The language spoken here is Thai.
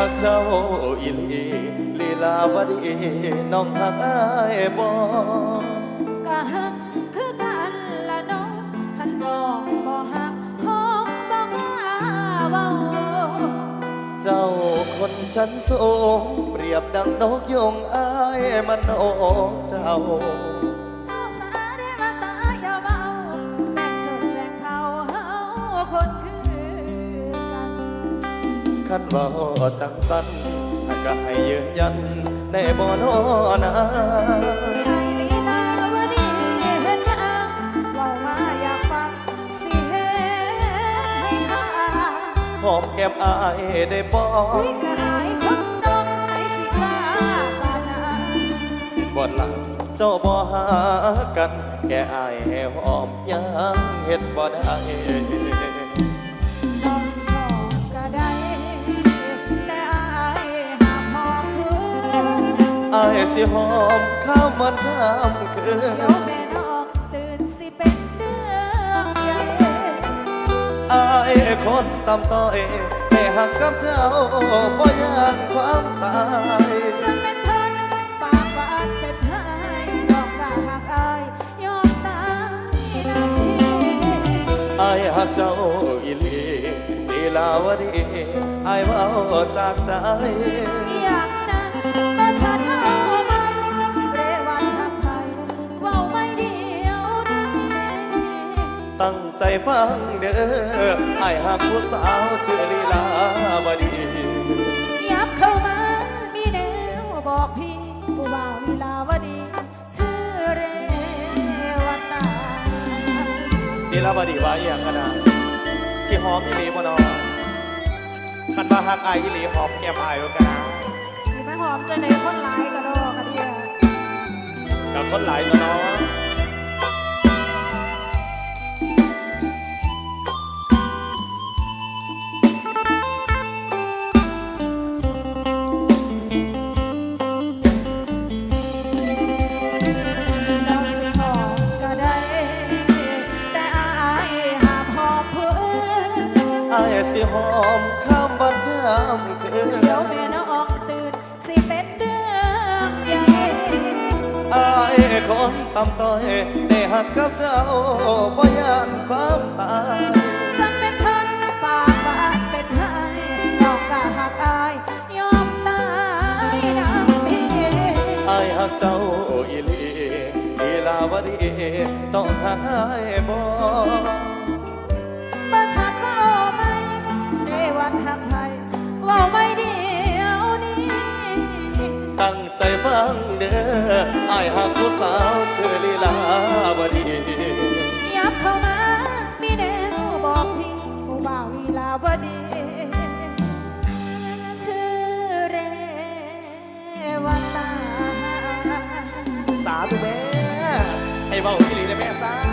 หักเจ้าอีหลีลีลาวดีน้องหักอายบ่กะหักคือกันละน้องคันบอกบ่หักคงบ่กล้าเว้าเจ้าคนชั้นสูงเปรียบดังนกยงอายมันโอกเจ้า ขันเว่าจังสันก็ให้ยืนยันในบ่อนอนาไอ้ลีลาวดีเฮ็ดหยังเว้ามาอยากฟังสิเฮ็ดให้ข้าหอมแก้มอายได้บ่อุ้ยกะอายคนดอกไอ้สิกล้าปานนั้นบ่หลังเจ้าบ่หากันแค่อายให้หอมยังเฮ็ดบ่ได้ สิหอมข้ามวันข้ามคืนเดี๋ยวแม่น้องตื่นสิเป็นเรื่องใหญ่อายคนตำต้อยแต่หักกับเจ้าบ่ยานความตายซึ่งเป็นเพิ่นปากหวานเป็นไทยบอกกล้าหากอายยอมตายนาทีอายหักเจ้าอีหลีลีลาวดีอายเว้าจากใจ ใจฟังเด้ออายหักผู้สาวชื่อลีลาวดียับเข้ามา มีแนวบอกพี่ผู้บ่าวลีลาวดี ชื่อเรวันนาลีลาวดีว่าอหย่างกันนะสิหอมอีหลีบ่นอคันว่าหักอายอีหลีหอมแก้มอายว่ากันนะสิไปหอมใจในคนหลายกระดอกกระเดียกับคนหลายตัวเนาะ สิหอมข้ามวันข้ามคืนเดี๋ยวแม่น้องตื่น สิเป็นเรื่องใหญ่อายคนตำต้อยได้หักกับเจ้าบ่ยานความตายจำเป็นพันปากบาดเป็นไห้น้องกะหักอายยอมตายน้ำพี่อายหักเจ้าอีหลีลีลาวดีต้องหักอายบ่ ฟังเด้ออายหักผู้สาวชื่อลีลาวดียับเข้ามามีแนวบอกพี่ผู้บ่าวลีลาวดีชื่อเรวันตาสาธุแม่ให้เบาอีหลีได้แม่สา